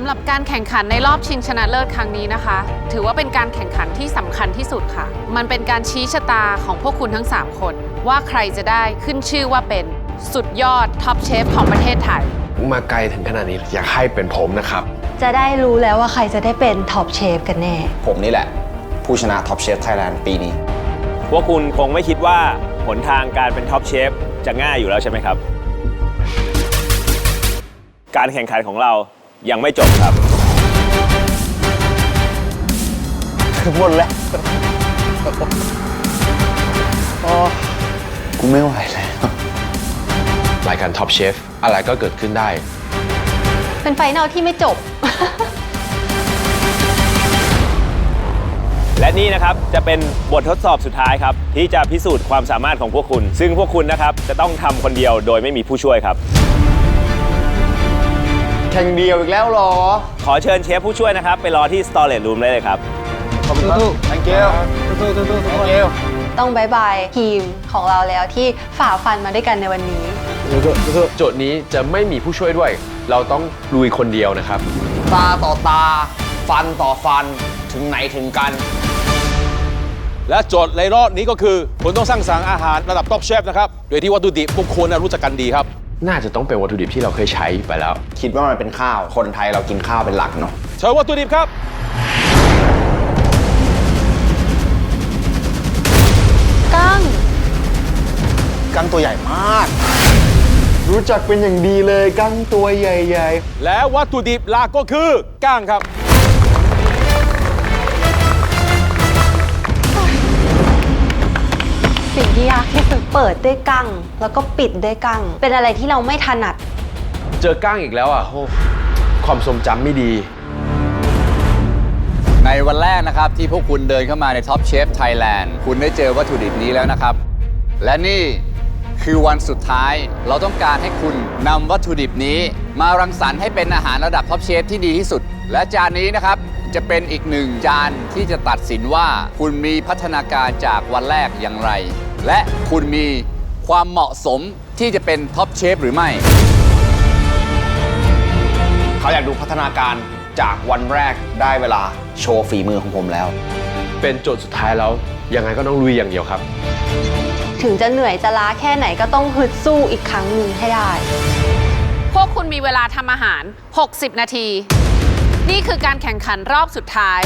ำหรับการแข่งขันในรอบชิงชนะเลิศครั้งนี้นะคะ ถือว่าเป็นการแข่งขันที่สำคัญที่สุดค่ะ มันเป็นการชี้ชะตาของพวกคุณทั้ง 3 คน ว่าใครจะได้ขึ้นชื่อว่าเป็นสุดยอดท็อปเชฟของประเทศไทย มาไกลถึงขนาดนี้อยากให้เป็นผมนะครับ จะได้รู้แล้วว่าใครจะได้เป็นท็อปเชฟกันแน่ ผมนี่แหละ ผู้ชนะท็อปเชฟไทยแลนด์ปีนี้ พวกคุณคงไม่คิดว่าหนทางการเป็นท็อปเชฟจะง่ายอยู่แล้วใช่ไหมครับ การแข่งขันของเรา ยังไม่จบครับหมดแล้วกูไม่ไหวแล้ว รายการท็อปเชฟอะไรก็เกิดขึ้นได้ เป็นไฟนอลที่ไม่จบ และนี่นะครับ จะเป็นบททดสอบสุดท้ายครับ ที่จะพิสูจน์ความสามารถของพวกคุณ ซึ่งพวกคุณนะครับ จะต้องทำคนเดียวโดยไม่มีผู้ช่วยครับแข่งเดียวอีกแล้วเหรอ ขอเชิญเชฟผู้ช่วยนะครับ ไปรอที่ storage room ได้เลยครับ ขอบคุณครับ thank you thank you ต้องบายบายทีมของเราแล้วที่ฝ่าฟันมาด้วยกันในวันนี้ โจทย์นี้จะไม่มีผู้ช่วยด้วย เราต้องลุยคนเดียวนะครับ ตาต่อตา ฟันต่อฟัน ถึงไหนถึงกัน และโจทย์ในรอบนี้ก็คือคุณต้องสร้างสรรค์อาหารระดับท็อปเชฟนะครับ โดยที่วัตถุดิบพวกคุณน่ะรู้จักกันดีครับ น่าจะต้องเป็นวัตถุดิบที่เราเคยใช้ไปแล้ว คิดว่ามันเป็นข้าว คนไทยเรากินข้าวเป็นหลักเนาะเชิญวัตถุดิบครับ กั้ง กั้งตัวใหญ่มาก รู้จักเป็นอย่างดีเลยกั้งตัวใหญ่ และวัตถุดิบหลักก็คือก้างครับ กที่สุดเปิดด้วยกั้ง แล้วก็ปิดด้วยกั้ง เป็นอะไรที่เราไม่ถนัด เจอก้างอีกแล้วอะโอ้ความทรงจำไม่ดี ในวันแรกนะครับ ที่พวกคุณเดินเข้ามาในท็อปเชฟไทยแลนด์คุณได้เจอวัตถุดิบนี้แล้วนะครับ และนี่คือวันสุดท้ายเราต้องการให้คุณนำวัตถุดิบนี้มารังสรรค์ให้เป็นอาหารระดับท็อปเชฟที่ดีที่สุด และจานนี้นะครับ จะเป็นอีกหนึ่งจานที่จะตัดสินว่าคุณมีพัฒนาการจากวันแรกอย่างไร และคุณมีความเหมาะสมที่จะเป็นท็อปเชฟหรือไม่ๆเขาอยากดูพัฒนาการจากวันแรกได้เวลาโชว์ฝีมือของผมแล้ว เป็นโจทย์สุดท้ายแล้ว ยังไงก็ต้องลุยอย่างเดียวครับ ถึงจะเหนื่อยจะล้าแค่ไหนก็ต้องฮึดสู้อีกครั้งหนึ่งให้ได้ พวกคุณมีเวลาทำอาหาร 60 นาที นี่คือการแข่งขันรอบสุดท้าย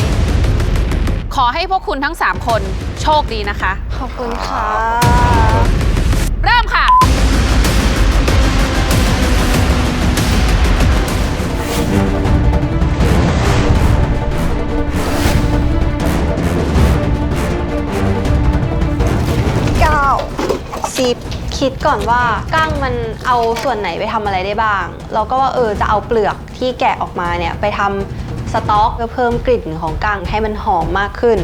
ขอให้พวกคุณทั้ง 3 คน โชคดีนะคะ ขอบคุณค่ะ เริ่มค่ะซิปคิดก่อนว่ากั้งมันเอาส่วนไหนไปทำอะไรได้บ้างเราก็ว่าเออจะเอาเปลือกที่แกะออกมาเนี่ย ไปทำสต๊อกเพื่อเพิ่มกลิ่นของกั้งให้มันหอมมากขึ้น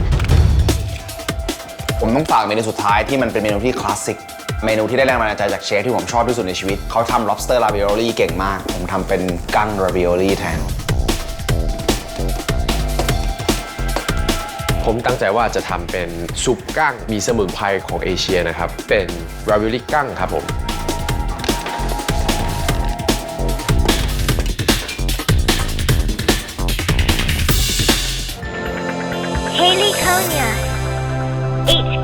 ผมต้องฝากเมนูสุดท้ายที่มันเป็นเมนูที่คลาสสิกเมนูที่ได้แรงบันดาลใจจากเชฟที่ผมชอบที่สุดในชีวิต เขาทำ lobster ravioli เก่งมาก ผมทำเป็นกั้ง ravioli แทน ผมตั้งใจว่าจะทำเป็นซุปกั้งมีสมุนไพรของเอเชียนะครับ เป็นราวิลิกั้งครับผม Haley Konya, eight